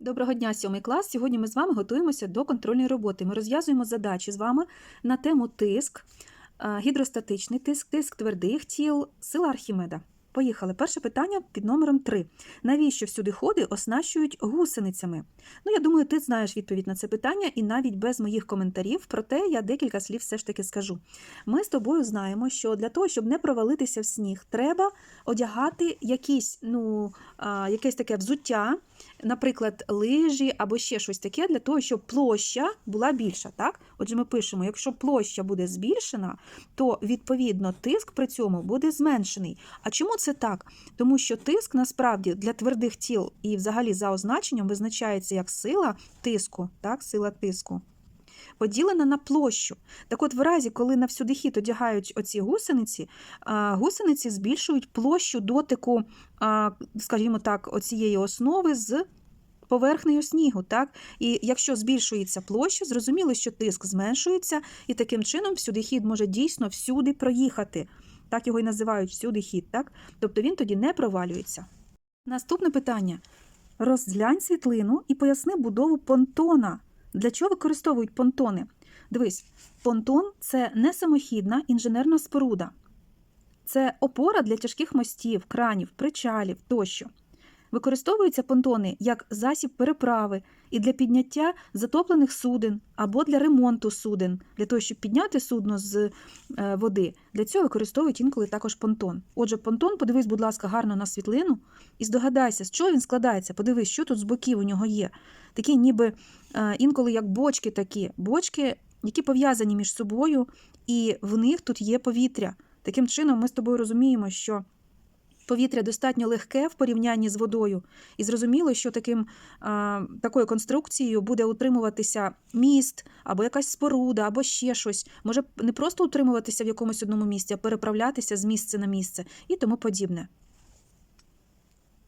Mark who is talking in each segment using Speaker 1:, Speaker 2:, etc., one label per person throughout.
Speaker 1: Доброго дня, сьомий клас. Сьогодні ми з вами готуємося до контрольної роботи. Ми розв'язуємо задачі з вами на тему тиск, е, гідростатичний тиск, тиск твердих тіл, сила Архімеда. Поїхали. Перше питання під номером 3. Навіщо всюди ходи оснащують гусеницями? Ну, я думаю, ти знаєш відповідь на це питання, і навіть без моїх коментарів, проте я декілька слів все ж таки скажу. Ми з тобою знаємо, що для того, щоб не провалитися в сніг, треба одягати якісь, ну, а, якесь таке взуття, наприклад, лижі або ще щось таке, для того, щоб площа була більша. Так? Отже, ми пишемо, якщо площа буде збільшена, то відповідно тиск при цьому буде зменшений. А чому це так? Тому що тиск насправді для твердих тіл і взагалі за означенням визначається як сила тиску, так? сила тиску. Поділена на площу. Так от, в разі, коли на всюди хід одягають оці гусениці, гусениці збільшують площу дотику, скажімо так, оцієї основи з поверхнею снігу. Так? І якщо збільшується площа, зрозуміло, що тиск зменшується, і таким чином всюди хід може дійсно всюди проїхати. Так його і називають всюди хід. Так? Тобто він тоді не провалюється. Наступне питання. Розглянь світлину і поясни будову понтона. Для чого використовують понтони? Дивись, понтон це не самохідна інженерна споруда. Це опора для тяжких мостів, кранів, причалів тощо. Використовуються понтони як засіб переправи і для підняття затоплених суден або для ремонту суден, для того, щоб підняти судно з е, води. Для цього використовують інколи також понтон. Отже, понтон, подивись, будь ласка, гарно на світлину і здогадайся, з чого він складається. Подивись, що тут з боків у нього є. Такі, ніби е, інколи як бочки такі, бочки, які пов'язані між собою, і в них тут є повітря. Таким чином, ми з тобою розуміємо, що повітря достатньо легке в порівнянні з водою, і зрозуміло, що таким, а, такою конструкцією буде утримуватися міст, або якась споруда, або ще щось. Може не просто утримуватися в якомусь одному місці, а переправлятися з місця на місце і тому подібне.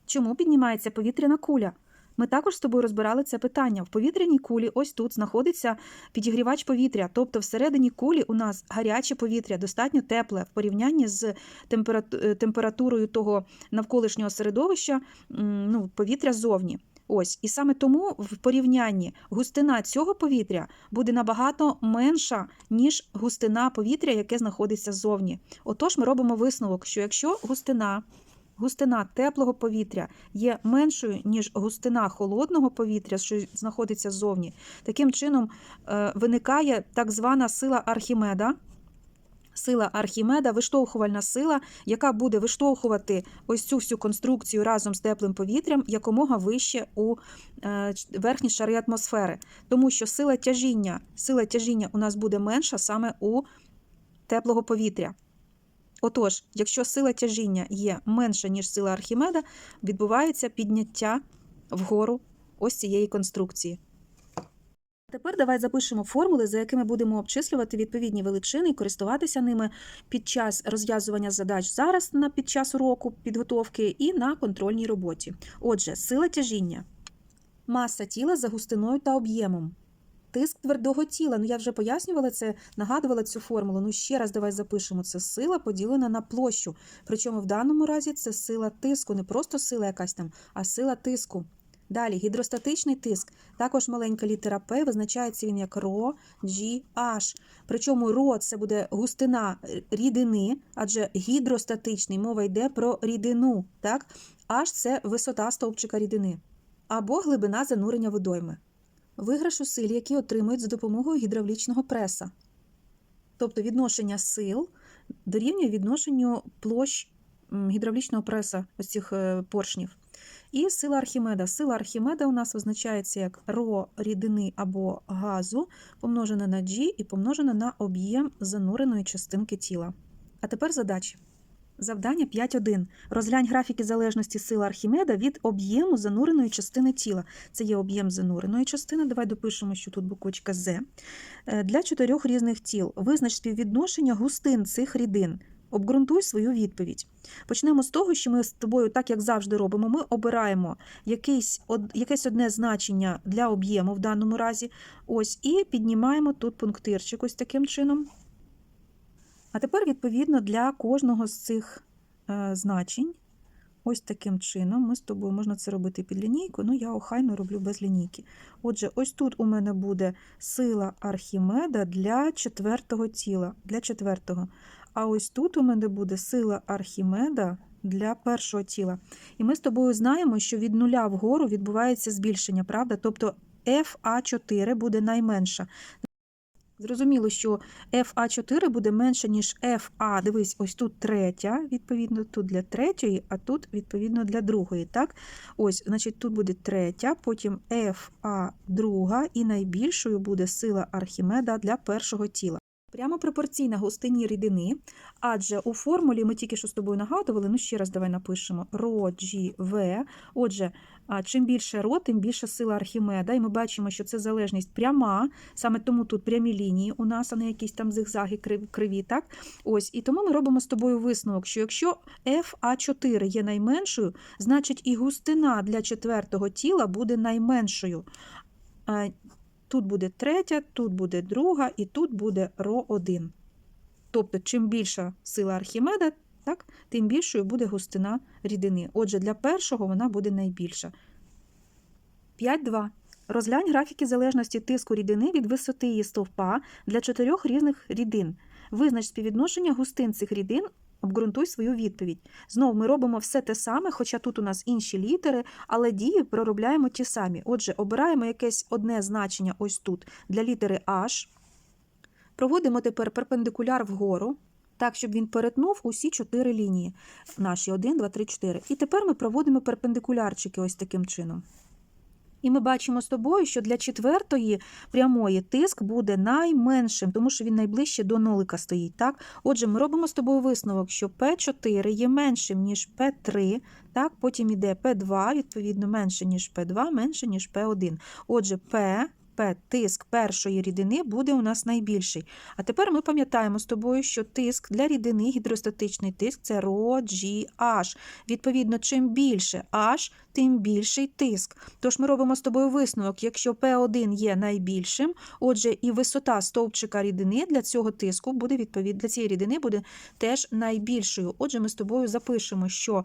Speaker 1: Чому піднімається повітряна куля? Ми також з тобою розбирали це питання. В повітряній кулі ось тут знаходиться підігрівач повітря, тобто всередині кулі у нас гаряче повітря, достатньо тепле в порівнянні з температурою того навколишнього середовища, ну, повітря зовні. Ось, і саме тому в порівнянні густина цього повітря буде набагато менша, ніж густина повітря, яке знаходиться ззовні. Отож, ми робимо висновок, що якщо густина густина теплого повітря є меншою, ніж густина холодного повітря, що знаходиться ззовні, таким чином е, виникає так звана сила Архімеда. Сила Архімеда, виштовхувальна сила, яка буде виштовхувати ось цю всю конструкцію разом з теплим повітрям якомога вище у е, верхні шари атмосфери. Тому що сила тяжіння, сила тяжіння у нас буде менша саме у теплого повітря. Отож, якщо сила тяжіння є менша, ніж сила Архімеда, відбувається підняття вгору ось цієї конструкції. Тепер давай запишемо формули, за якими будемо обчислювати відповідні величини і користуватися ними під час розв'язування задач зараз на під час уроку підготовки і на контрольній роботі. Отже, сила тяжіння, маса тіла за густиною та об'ємом. Тиск твердого тіла. Ну я вже пояснювала це, нагадувала цю формулу. Ну ще раз давай запишемо. Це сила поділена на площу. Причому в даному разі це сила тиску, не просто сила якась там, а сила тиску. Далі гідростатичний тиск. Також маленька літера П, визначається він як ро, G, H. Причому ро це буде густина рідини, адже гідростатичний мова йде про рідину. Так? H – це висота стовпчика рідини або глибина занурення водойми. Виграш у силі, які отримують за допомогою гідравлічного преса. Тобто відношення сил дорівнює відношенню площ гідравлічного преса ось цих е, поршнів. І сила Архімеда. Сила Архімеда у нас визначається як ро рідини або газу, помножене на G і помножене на об'єм зануреної частинки тіла. А тепер задачі. Завдання 5.1. Розглянь графіки залежності сили Архімеда від об'єму зануреної частини тіла. Це є об'єм зануреної частини. Давай допишемо, що тут буквочка З. Е, Для чотирьох різних тіл. Визнач співвідношення густин цих рідин. Обґрунтуй свою відповідь. Почнемо з того, що ми з тобою, так як завжди робимо, ми обираємо якийсь, од- якесь одне значення для об'єму в даному разі. Ось, і піднімаємо тут пунктирчик ось таким чином. А тепер, відповідно, для кожного з цих е, значень ось таким чином. Ми з тобою можна це робити під лінійку, ну я охайно роблю без лінійки. Отже, ось тут у мене буде сила Архімеда для четвертого тіла. Для четвертого. А ось тут у мене буде сила Архімеда для першого тіла. І ми з тобою знаємо, що від нуля вгору відбувається збільшення, правда? Тобто FA4 буде найменша. Зрозуміло, що FA4 буде менше, ніж FA. Дивись, ось тут третя, відповідно, тут для третьої, а тут, відповідно, для другої. Так? Ось, значить, тут буде третя, потім FA друга, і найбільшою буде сила Архімеда для першого тіла. Прямо пропорційна густині рідини, адже у формулі ми тільки що з тобою нагадували, ну ще раз давай напишемо ро G, В. Отже, чим більше ро, тим більша сила Архімеда. І ми бачимо, що це залежність пряма, саме тому тут прямі лінії у нас, а не якісь там зигзаги криві. Так? Ось, і тому ми робимо з тобою висновок, що якщо FA4 є найменшою, значить і густина для четвертого тіла буде найменшою. Тут буде третя, тут буде друга, і тут буде ро 1. Тобто, чим більша сила Архімеда, так, тим більшою буде густина рідини. Отже, для першого вона буде найбільша. 5.2. Розглянь графіки залежності тиску рідини від висоти її стовпа для чотирьох різних рідин. Визнач співвідношення густин цих рідин, обґрунтуй свою відповідь. Знову ми робимо все те саме, хоча тут у нас інші літери, але дії проробляємо ті самі. Отже, обираємо якесь одне значення ось тут для літери H. Проводимо тепер перпендикуляр вгору, так, щоб він перетнув усі чотири лінії. Наші 1, 2, 3, 4. І тепер ми проводимо перпендикулярчики ось таким чином. І ми бачимо з тобою, що для четвертої прямої тиск буде найменшим, тому що він найближче до нолика стоїть. Так? Отже, ми робимо з тобою висновок, що P4 є меншим, ніж P3, так? потім іде P2, відповідно, менше, ніж P2, менше, ніж P1. Отже, P, P, тиск першої рідини буде у нас найбільший. А тепер ми пам'ятаємо з тобою, що тиск для рідини, гідростатичний тиск це ρ, G. Відповідно, чим більше H, тим більший тиск. Тож ми робимо з тобою висновок, якщо P1 є найбільшим, отже, і висота стовпчика рідини для цього тиску буде відповідь, для цієї рідини буде теж найбільшою. Отже, ми з тобою запишемо, що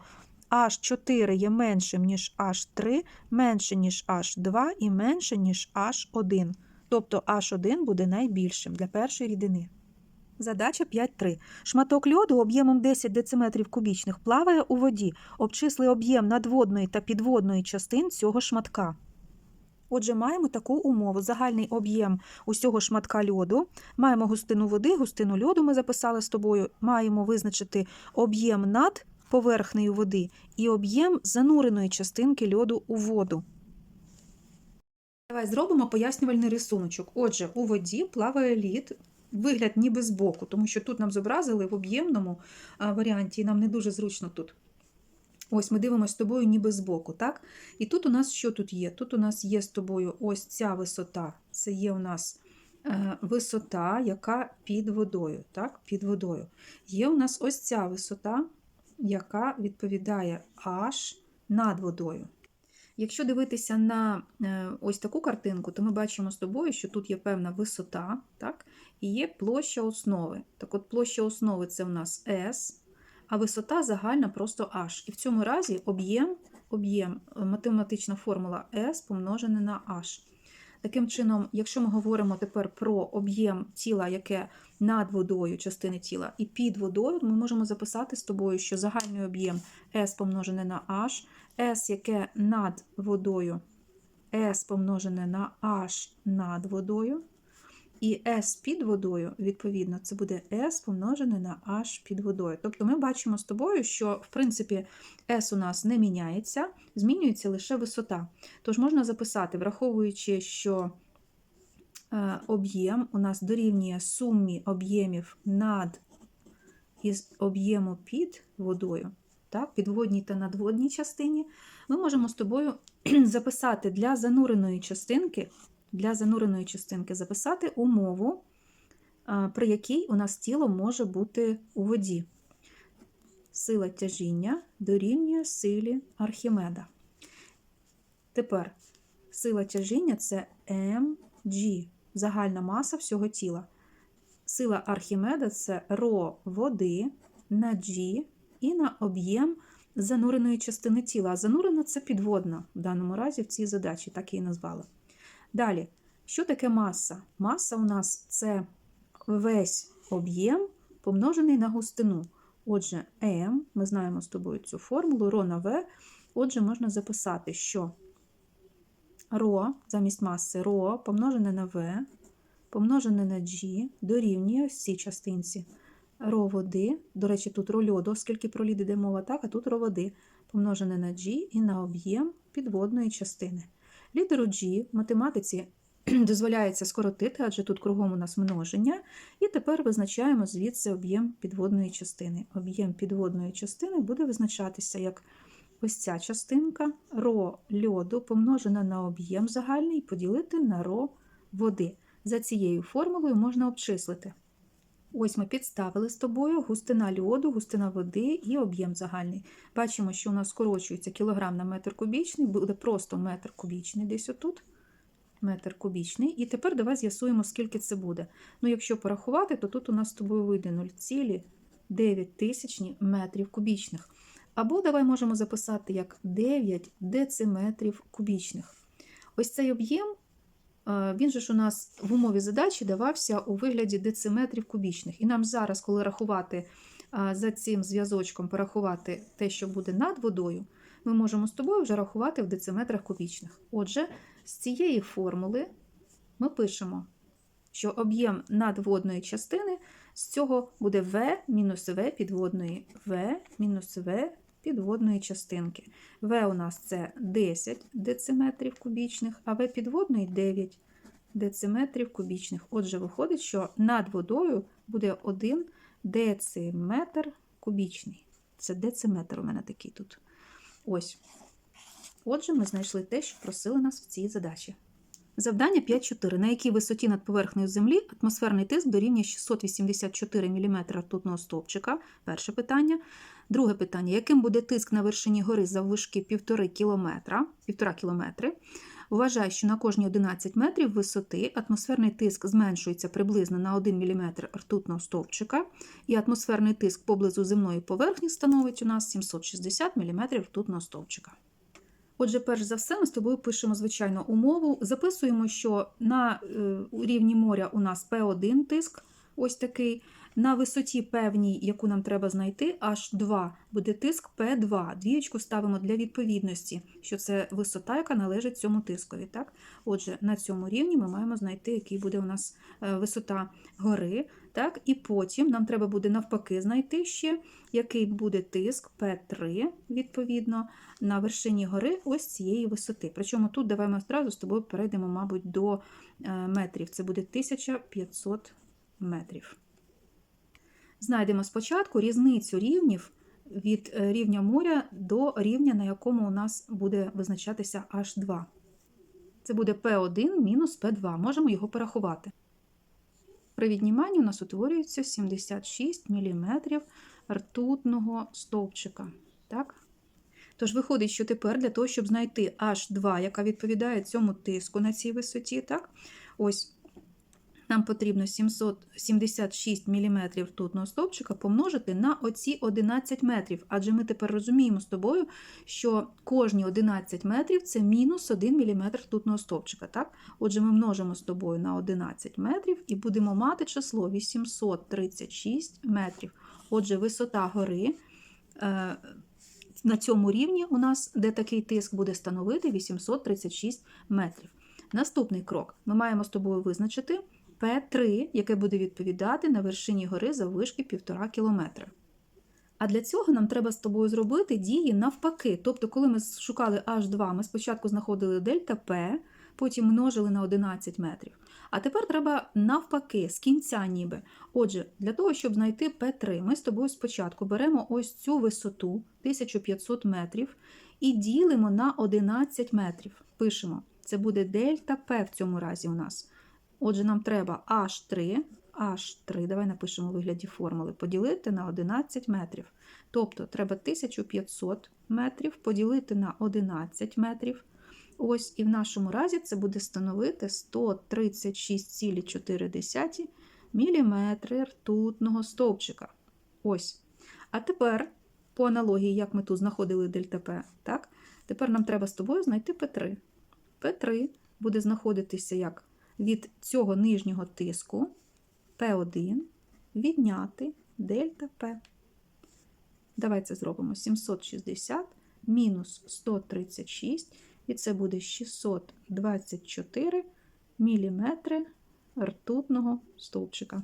Speaker 1: H4 є меншим, ніж H3, менше, ніж H2 і менше, ніж H1. Тобто H1 буде найбільшим для першої рідини. Задача 5.3. Шматок льоду об'ємом 10 дециметрів кубічних плаває у воді. Обчисли об'єм надводної та підводної частин цього шматка. Отже, маємо таку умову. Загальний об'єм усього шматка льоду. Маємо густину води, густину льоду ми записали з тобою. Маємо визначити об'єм над поверхнею води і об'єм зануреної частинки льоду у воду. Давай зробимо пояснювальний рисуночок. Отже, у воді плаває лід, вигляд ніби збоку, тому що тут нам зобразили в об'ємному варіанті, і нам не дуже зручно тут. Ось ми дивимося з тобою ніби збоку, так? І тут у нас що тут є? Тут у нас є з тобою ось ця висота. Це є у нас е, висота, яка під водою. так? Під водою. Є у нас ось ця висота, яка відповідає аж над водою. Якщо дивитися на е, ось таку картинку, то ми бачимо з тобою, що тут є певна висота, так? і є площа основи. Так от площа основи це у нас S, а висота загальна просто H. І в цьому разі об'єм, об'єм, е, математична формула S помножене на H. Таким чином, якщо ми говоримо тепер про об'єм тіла, яке над водою, частини тіла, і під водою, ми можемо записати з тобою, що загальний об'єм S помножене на H, S, яке над водою, S помножене на H над водою, і S під водою, відповідно, це буде S помножене на H під водою. Тобто ми бачимо з тобою, що, в принципі, S у нас не міняється, змінюється лише висота. Тож можна записати, враховуючи, що е, об'єм у нас дорівнює сумі об'ємів над із об'єму під водою, так, підводній та надводній частині, ми можемо з тобою записати для зануреної частинки, для зануреної частинки записати умову, е, при якій у нас тіло може бути у воді. Сила тяжіння дорівнює силі Архімеда. Тепер сила тяжіння це mg, загальна маса всього тіла. Сила Архімеда це ро води на G і на об'єм зануреної частини тіла. А занурена це підводна в даному разі в цій задачі, так її назвали. Далі, що таке маса? Маса у нас це весь об'єм помножений на густину. Отже, М, ми знаємо з тобою цю формулу, ро на В. Отже, можна записати, що ро замість маси ро помножене на В, помножене на G дорівнює ось цій частинці ро води. До речі, тут ро льоду, оскільки про лід йде мова, так, а тут ро води, помножене на G і на об'єм підводної частини. Літеру G в математиці дозволяється скоротити, адже тут кругом у нас множення. І тепер визначаємо звідси об'єм підводної частини. Об'єм підводної частини буде визначатися як ось ця частинка ро льоду помножена на об'єм загальний поділити на ро води. За цією формулою можна обчислити. Ось ми підставили з тобою густина льоду, густина води і об'єм загальний. Бачимо, що у нас скорочується кілограм на метр кубічний, буде просто метр кубічний десь отут. Метр кубічний. І тепер давай з'ясуємо, скільки це буде. Ну, якщо порахувати, то тут у нас з тобою вийде 0,9 тисячні метрів кубічних. Або давай можемо записати як 9 дециметрів кубічних. Ось цей об'єм, він же ж у нас в умові задачі давався у вигляді дециметрів кубічних. І нам зараз, коли рахувати е, за цим зв'язочком, порахувати те, що буде над водою, ми можемо з тобою вже рахувати в дециметрах кубічних. Отже, з цієї формули ми пишемо, що об'єм надводної частини з цього буде В мінус В підводної В мінус В підводної частинки. В у нас це 10 дециметрів кубічних, а В підводної 9 дециметрів кубічних. Отже, виходить, що над водою буде 1 дециметр кубічний. Це дециметр у мене такий тут. Ось. Отже, ми знайшли те, що просили нас в цій задачі. Завдання 5.4. На якій висоті над поверхнею Землі атмосферний тиск дорівнює 684 мм ртутного стовпчика? Перше питання. Друге питання. Яким буде тиск на вершині гори заввишки 1,5 км? 1,5 км? Вважає, що на кожні 11 метрів висоти атмосферний тиск зменшується приблизно на 1 мм ртутного стовпчика, і атмосферний тиск поблизу земної поверхні становить у нас 760 мм ртутного стовпчика. Отже, перш за все, ми з тобою пишемо звичайно умову. Записуємо, що на е, рівні моря у нас P1 тиск, ось такий. На висоті певній, яку нам треба знайти, H2 буде тиск P2. Двієчку ставимо для відповідності, що це висота, яка належить цьому тискові. Так? Отже, на цьому рівні ми маємо знайти, який буде у нас е, висота гори. Так? І потім нам треба буде навпаки знайти ще, який буде тиск P3, відповідно, на вершині гори ось цієї висоти. Причому тут давай ми одразу з тобою перейдемо, мабуть, до е, метрів. Це буде 1500 метрів. Знайдемо спочатку різницю рівнів від е, рівня моря до рівня, на якому у нас буде визначатися H2. Це буде P1 мінус P2. Можемо його порахувати. При відніманні у нас утворюється 76 мм ртутного стовпчика. Так? Тож виходить, що тепер для того, щоб знайти H2, яка відповідає цьому тиску на цій висоті, так? ось нам потрібно 776 мм ртутного стовпчика помножити на оці 11 метрів. Адже ми тепер розуміємо з тобою, що кожні 11 метрів це мінус 1 мм ртутного стовпчика. Так? Отже, ми множимо з тобою на 11 метрів і будемо мати число 836 метрів. Отже, висота гори. Е, на цьому рівні у нас, де такий тиск буде становити 836 метрів. Наступний крок: ми маємо з тобою визначити П3, яке буде відповідати на вершині гори заввишки 1,5 км. А для цього нам треба з тобою зробити дії навпаки. Тобто, коли ми шукали H2, ми спочатку знаходили дельта П, потім множили на 11 метрів. А тепер треба навпаки, з кінця ніби. Отже, для того, щоб знайти П3, ми з тобою спочатку беремо ось цю висоту 1500 метрів і ділимо на 11 метрів. Пишемо, це буде дельта П в цьому разі у нас. Отже, нам треба H3, H3, давай напишемо у вигляді формули, поділити на 11 метрів. Тобто треба 1500 метрів поділити на 11 метрів. Ось, і в нашому разі це буде становити 136,4 мм ртутного стовпчика. Ось. А тепер по аналогії, як ми тут знаходили дельта П, так? Тепер нам треба з тобою знайти П3. П3 буде знаходитися як від цього нижнього тиску П1 відняти дельта П. Давай це зробимо 760 мінус 136, і це буде 624 міліметри ртутного стовпчика.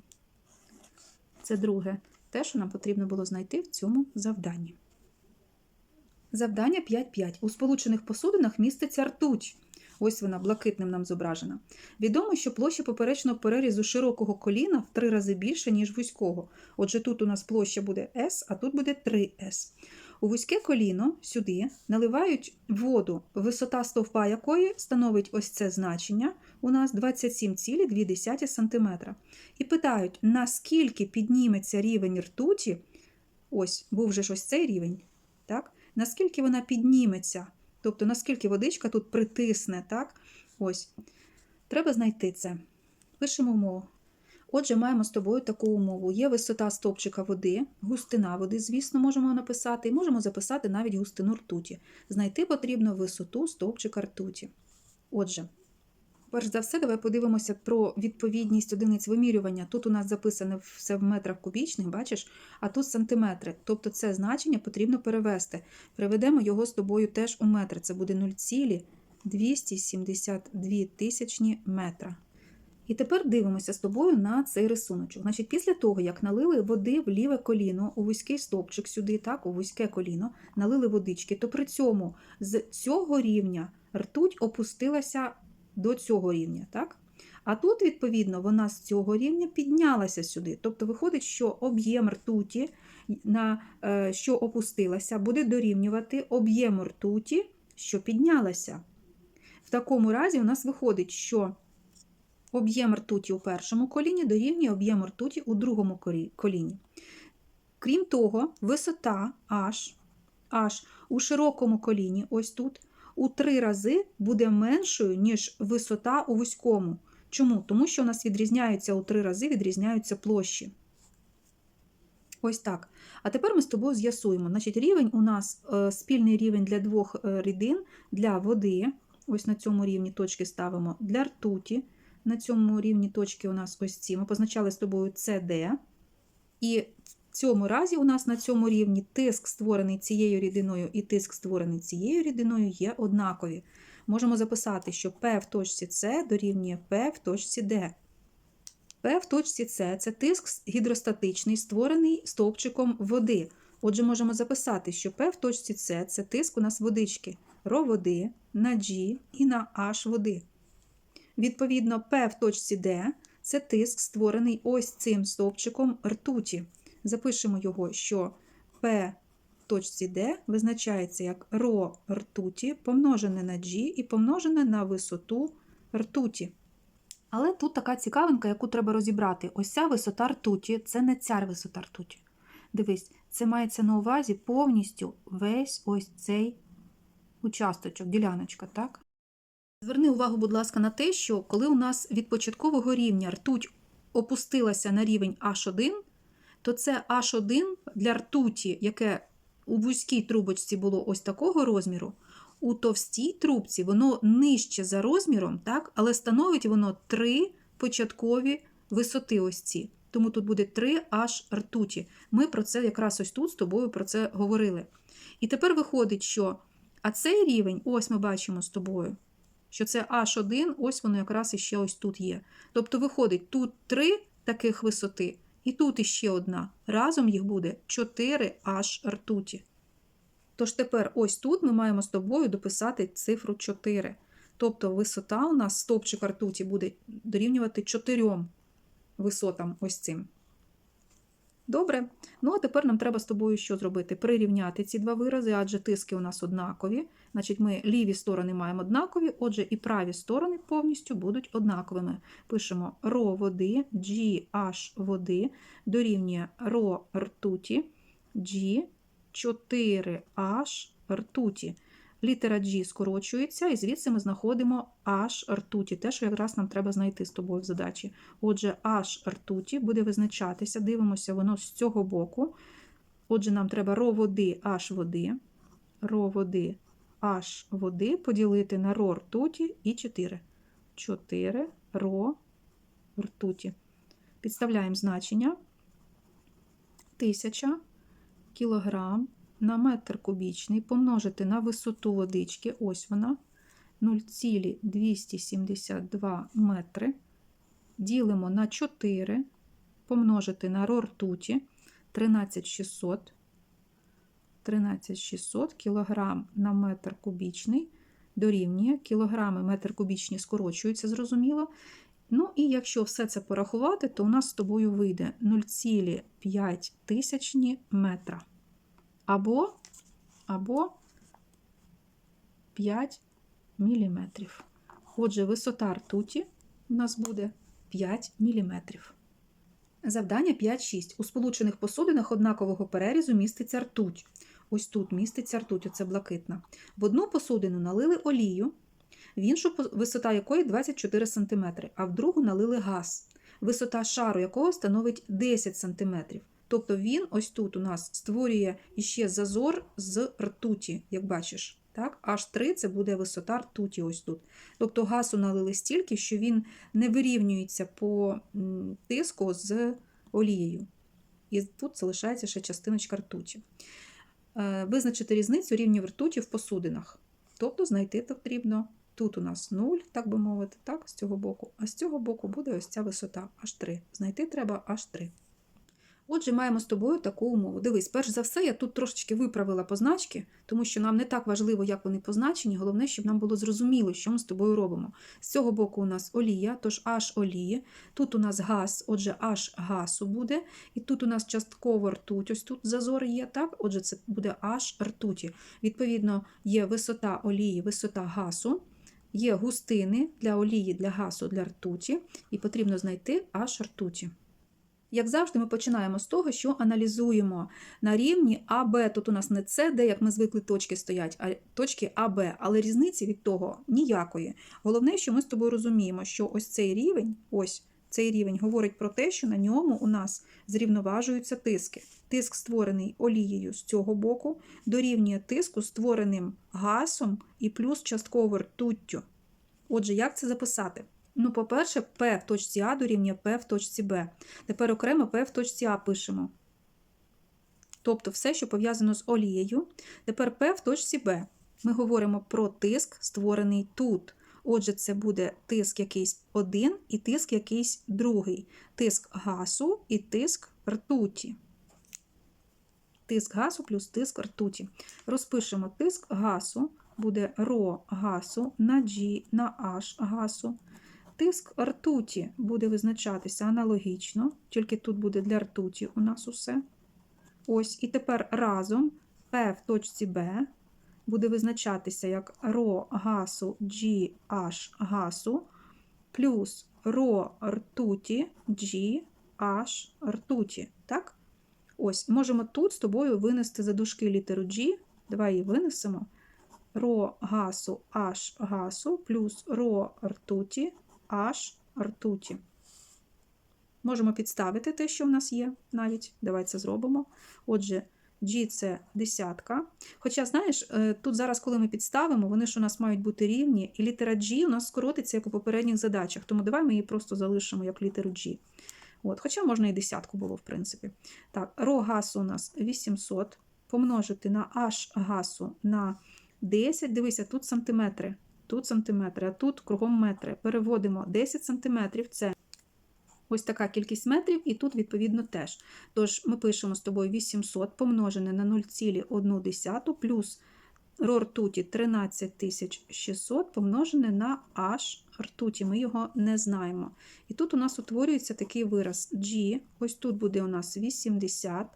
Speaker 1: Це друге, те, що нам потрібно було знайти в цьому завданні. Завдання 5.5. У сполучених посудинах міститься ртуть. Ось вона блакитним нам зображена. Відомо, що площа поперечного перерізу широкого коліна в три рази більша, ніж вузького. Отже, тут у нас площа буде S, а тут буде 3S. У вузьке коліно сюди наливають воду, висота стовпа якої становить ось це значення у нас 27,2 см. І питають, наскільки підніметься рівень ртуті, ось був же ж ось цей рівень, так? наскільки вона підніметься, тобто наскільки водичка тут притисне, так? Ось. Треба знайти це. Пишемо умову. Отже, маємо з тобою таку умову. Є висота стовпчика води, густина води, звісно, можемо написати, і можемо записати навіть густину ртуті. Знайти потрібно висоту стовпчика ртуті. Отже, перш за все, давай подивимося про відповідність одиниць вимірювання. Тут у нас записане все в метрах кубічних, бачиш, а тут сантиметри. Тобто це значення потрібно перевести. Переведемо його з тобою теж у метри. Це буде 0,272 тисячні метра. І тепер дивимося з тобою на цей рисуночок. Значить, після того, як налили води в ліве коліно, у вузький стовпчик сюди, так, у вузьке коліно, налили водички, то при цьому з цього рівня ртуть опустилася до цього рівня. так? А тут, відповідно, вона з цього рівня піднялася сюди. Тобто виходить, що об'єм ртуті, на, е, що опустилася, буде дорівнювати об'єму ртуті, що піднялася. В такому разі у нас виходить, що об'єм ртуті у першому коліні дорівнює об'єму ртуті у другому коліні. Крім того, висота H, H у широкому коліні, ось тут, у три рази буде меншою, ніж висота у вузькому. Чому? Тому що у нас відрізняються у три рази відрізняються площі. Ось так. А тепер ми з тобою з'ясуємо. Значить, рівень у нас е, спільний рівень для двох е, рідин, для води. Ось на цьому рівні точки ставимо, для ртуті. На цьому рівні точки у нас ось ці. Ми позначали з тобою CD. І в цьому разі у нас на цьому рівні тиск, створений цією рідиною, і тиск, створений цією рідиною, є однакові. Можемо записати, що P в точці С дорівнює P в точці D. P в точці С це тиск гідростатичний, створений стовпчиком води. Отже, можемо записати, що P в точці С це тиск у нас водички, ро води на G і на H води. Відповідно, P в точці D це тиск, створений ось цим стовпчиком ртуті. Запишемо його, що P точці D визначається як ро ртуті, помножене на G і помножене на висоту ртуті. Але тут така цікавинка, яку треба розібрати. Ось ця висота ртуті це не ця висота ртуті. Дивись, це мається на увазі повністю весь ось цей участочок, діляночка, так? Зверни увагу, будь ласка, на те, що коли у нас від початкового рівня ртуть опустилася на рівень H1, то це H1 для ртуті, яке у вузькій трубочці було ось такого розміру, у товстій трубці воно нижче за розміром, так? але становить воно 3 початкові висоти ось ці. Тому тут буде 3 H ртуті. Ми про це якраз ось тут з тобою про це говорили. І тепер виходить, що а цей рівень, ось ми бачимо з тобою що це H1, ось воно якраз іще ось тут є. Тобто, виходить, тут три таких висоти, і тут іще одна. Разом їх буде 4 аж ртуті. Тож тепер ось тут ми маємо з тобою дописати цифру 4. Тобто висота у нас стовпчик ртуті буде дорівнювати 4 висотам ось цим. Добре. Ну, а тепер нам треба з тобою що зробити? Прирівняти ці два вирази, адже тиски у нас однакові. Значить, ми ліві сторони маємо однакові, отже, і праві сторони повністю будуть однаковими. Пишемо ро води, GH води дорівнює ро ртуті, G 4H ртуті. Літера G скорочується, і звідси ми знаходимо H ртуті, те, що якраз нам треба знайти з тобою в задачі. Отже, H ртуті буде визначатися, дивимося, воно з цього боку. Отже, нам треба ро води, аж води, ро води, аж води поділити на ро ртуті і 4. 4 ро ртуті. Підставляємо значення 1000 кілограм на метр кубічний помножити на висоту водички, ось вона, 0,272 метри. Ділимо на 4, помножити на ро ртуті 13600. 13600 кілограм на метр кубічний дорівнює кілограми метр кубічний скорочуються, зрозуміло. Ну і якщо все це порахувати, то у нас з тобою вийде 0,5 тисячні метра. Або, або 5 міліметрів. Отже, висота ртуті у нас буде 5 міліметрів. Завдання 5.6. У сполучених посудинах однакового перерізу міститься ртуть. Ось тут міститься ртуть, оце блакитна. В одну посудину налили олію, в іншу висота якої 24 см, а в другу налили газ, висота шару якого становить 10 см. Тобто він ось тут у нас створює іще зазор з ртуті, як бачиш. Так? Аж 3 це буде висота ртуті ось тут. Тобто газу налили стільки, що він не вирівнюється по тиску з олією. І тут залишається ще частиночка ртуті. Е, Визначити різницю рівнів ртуті в посудинах. Тобто знайти потрібно. Тут у нас 0, так би мовити, так, з цього боку, а з цього боку буде ось ця висота аж 3. Знайти треба аж 3. Отже, маємо з тобою таку умову. Дивись, перш за все, я тут трошечки виправила позначки, тому що нам не так важливо, як вони позначені. Головне, щоб нам було зрозуміло, що ми з тобою робимо. З цього боку у нас олія, тож аж олії. Тут у нас газ, отже, аж газу буде. І тут у нас частково ртуть, ось тут зазор є, так? Отже, це буде аж ртуті. Відповідно, є висота олії, висота газу. Є густини для олії, для газу, для ртуті, і потрібно знайти аж ртуті. Як завжди, ми починаємо з того, що аналізуємо на рівні АБ. Тут у нас не С, де, як ми звикли, точки стоять, а точки АБ. Але різниці від того ніякої. Головне, що ми з тобою розуміємо, що ось цей рівень, ось цей рівень говорить про те, що на ньому у нас зрівноважуються тиски. Тиск, створений олією з цього боку, дорівнює тиску, створеним газом і плюс частково ртуттю. Отже, як це записати? Ну, по-перше, P в точці А дорівнює P в точці Б. Тепер окремо P в точці А пишемо. Тобто все, що пов'язано з олією. Тепер P в точці Б. Ми говоримо про тиск, створений тут. Отже, це буде тиск якийсь один і тиск якийсь другий. Тиск газу і тиск ртуті. Тиск газу плюс тиск ртуті. Розпишемо тиск газу, буде ро газу на G на H газу. Тиск ртуті буде визначатися аналогічно, тільки тут буде для ртуті у нас усе. Ось, і тепер разом P в точці Б буде визначатися як ро газу GH газу плюс ро ртуті GH ртуті. Так? Ось, можемо тут з тобою винести за дужки літеру G. Давай її винесемо. Ро газу H газу плюс ро ртуті H ртуті. Можемо підставити те, що в нас є навіть. Давай це зробимо. Отже, G це десятка. Хоча, знаєш, е, тут зараз, коли ми підставимо, вони ж у нас мають бути рівні, і літера G у нас скоротиться, як у попередніх задачах. Тому давай ми її просто залишимо як літеру G. От, Хоча можна і десятку було, в принципі. Так, ро гасу у нас 800. Помножити на H гасу на 10. Дивися, тут сантиметри, тут сантиметри, а тут кругом метри. Переводимо 10 сантиметрів. Це ось така кількість метрів, і тут, відповідно, теж. Тож ми пишемо з тобою 800 помножене на 0,1 плюс ртуті 13600 помножене на H ртуті. Ми його не знаємо. І тут у нас утворюється такий вираз G. Ось тут буде у нас 80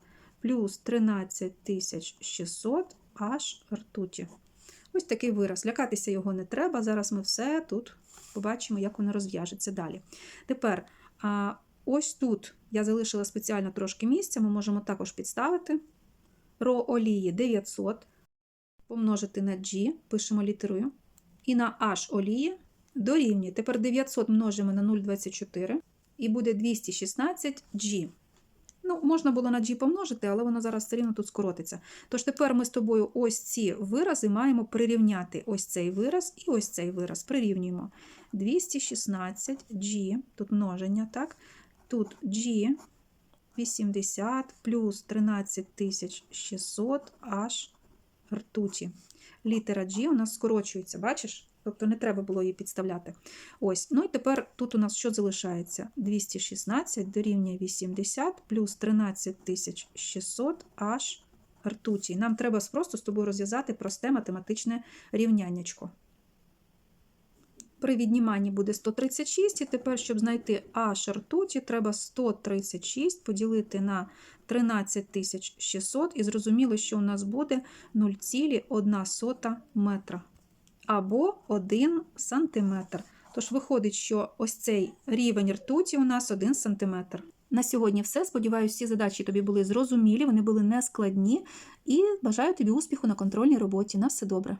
Speaker 1: плюс 13600 H ртуті. Ось такий вираз. Лякатися його не треба. Зараз ми все тут побачимо, як воно розв'яжеться далі. Тепер, ось тут я залишила спеціально трошки місця, ми можемо також підставити. Ро олії 900 помножити на G, пишемо літерою, і на H олії дорівнює. Тепер 900 множимо на 0,24 і буде 216 G. Ну, можна було на G помножити, але воно зараз все рівно тут скоротиться. Тож тепер ми з тобою ось ці вирази маємо прирівняти. Ось цей вираз і ось цей вираз. Прирівнюємо. 216 G, тут множення, так? Тут G 80 плюс 13600 H ртуті. Літера G у нас скорочується, бачиш? Тобто не треба було її підставляти. Ось, ну і тепер тут у нас що залишається? 216 дорівнює 80 плюс 13600 H ртуті. Нам треба просто з тобою розв'язати просте математичне рівняннячко. При відніманні буде 136, і тепер, щоб знайти H ртуті, треба 136 поділити на 13600, і зрозуміло, що у нас буде 0,1 метра або 1 сантиметр. Тож виходить, що ось цей рівень ртуті у нас 1 сантиметр. На сьогодні все. Сподіваюся, всі задачі тобі були зрозумілі, вони були нескладні. І бажаю тобі успіху на контрольній роботі. На все добре.